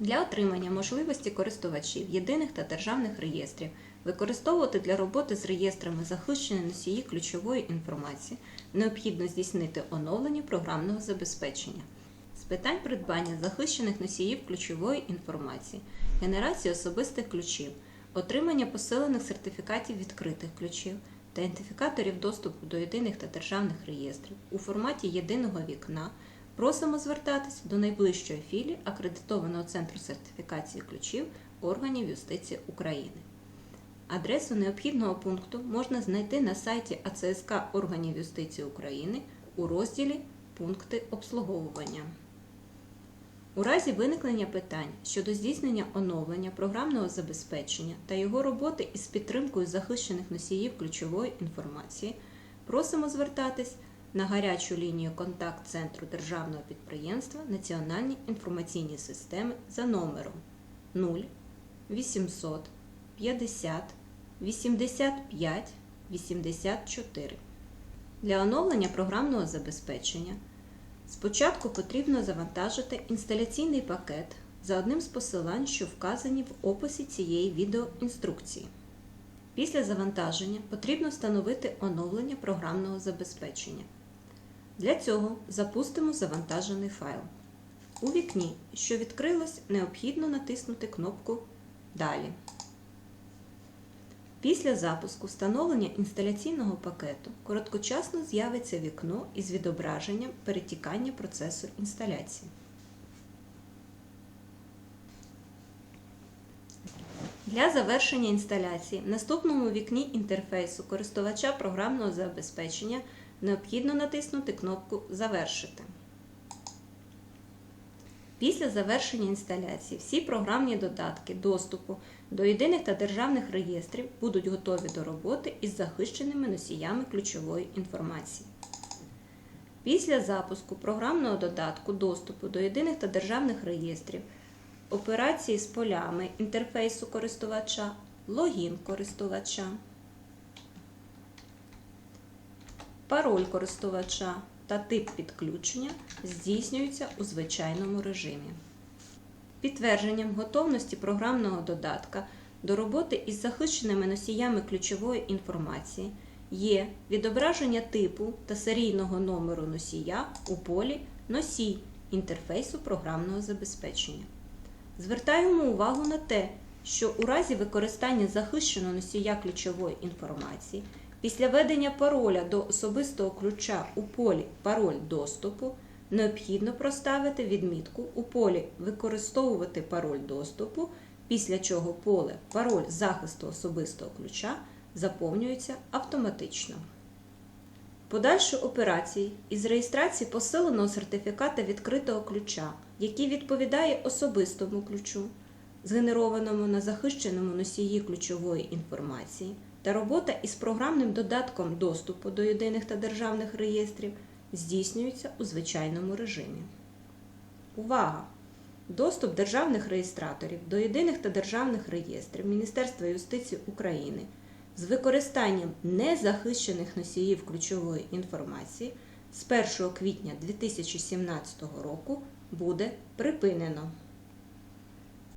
Для отримання можливості користувачів єдиних та державних реєстрів використовувати для роботи з реєстрами захищені носії ключової інформації необхідно здійснити оновлення програмного забезпечення з питань придбання захищених носіїв ключової інформації, генерації особистих ключів, отримання посилених сертифікатів відкритих ключів та ідентифікаторів доступу до єдиних та державних реєстрів у форматі єдиного вікна. Просимо звертатись до найближчої філії акредитованого центру сертифікації ключів органів юстиції України. Адресу необхідного пункту можна знайти на сайті АЦСК органів юстиції України у розділі Пункти обслуговування. У разі виникнення питань щодо здійснення оновлення програмного забезпечення та його роботи із підтримкою захищених носіїв ключової інформації, просимо звертатись на гарячу лінію контакт-центру державного підприємства Національні інформаційні системи за номером 0 800 50 85 84. Для оновлення програмного забезпечення спочатку потрібно завантажити інсталяційний пакет за одним з посилань, що вказані в описі цієї відеоінструкції. Після завантаження потрібно встановити оновлення програмного забезпечення. Для цього запустимо завантажений файл. У вікні, що відкрилось, необхідно натиснути кнопку Далі. Після запуску встановлення інсталяційного пакету короткочасно з'явиться вікно із відображенням перетікання процесу інсталяції. Для завершення інсталяції в наступному вікні інтерфейсу користувача програмного забезпечення необхідно натиснути кнопку Завершити. Після завершення інсталяції всі програмні додатки доступу до єдиних та державних реєстрів будуть готові до роботи із захищеними носіями ключової інформації. Після запуску програмного додатку доступу до єдиних та державних реєстрів, операції з полями інтерфейсу користувача, логін користувача, пароль користувача та тип підключення здійснюються у звичайному режимі. Підтвердженням готовності програмного додатка до роботи із захищеними носіями ключової інформації є відображення типу та серійного номеру носія у полі Носій інтерфейсу програмного забезпечення. Звертаємо увагу на те, що у разі використання захищеного носія ключової інформації після введення пароля до особистого ключа у полі Пароль доступу необхідно проставити відмітку у полі Використовувати пароль доступу, після чого поле Пароль захисту особистого ключа заповнюється автоматично. Подальші операції із реєстрації посиленого сертифіката відкритого ключа, який відповідає особистому ключу, згенерованому на захищеному носії ключової інформації, та робота із програмним додатком доступу до єдиних та державних реєстрів здійснюється у звичайному режимі. Увага! Доступ державних реєстраторів до єдиних та державних реєстрів Міністерства юстиції України з використанням незахищених носіїв ключової інформації з 1 квітня 2017 року буде припинено.